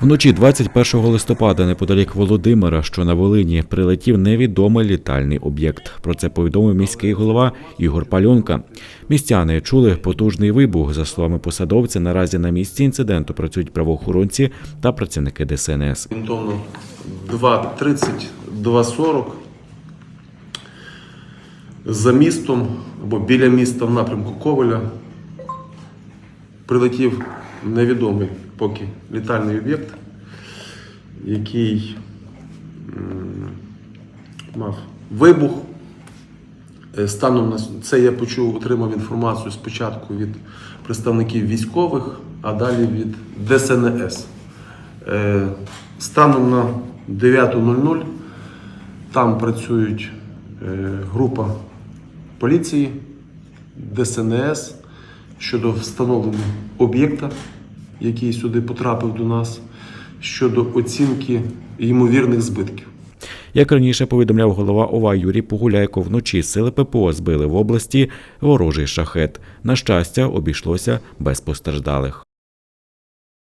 Вночі 21 листопада неподалік Володимира, що на Волині, прилетів невідомий літальний об'єкт. Про це повідомив міський голова Ігор Пальонка. Містяни чули потужний вибух. За словами посадовця, наразі на місці інциденту працюють правоохоронці та працівники ДСНС. орієнтовно 2.30, 2.40 за містом або біля міста в напрямку Коваля прилетів невідомий поки літальний об'єкт, який мав вибух. Е, Станом на це я почув, отримав інформацію спочатку від представників військових, а далі від ДСНС. Е, Станом на 9.00 там працюють е, група поліції, ДСНС щодо встановлення об'єкта, який сюди потрапив до нас, щодо оцінки ймовірних збитків. Як раніше повідомляв голова ОВА Юрій Погуляйко, вночі сили ППО збили в області ворожий шахет. На щастя, обійшлося без постраждалих.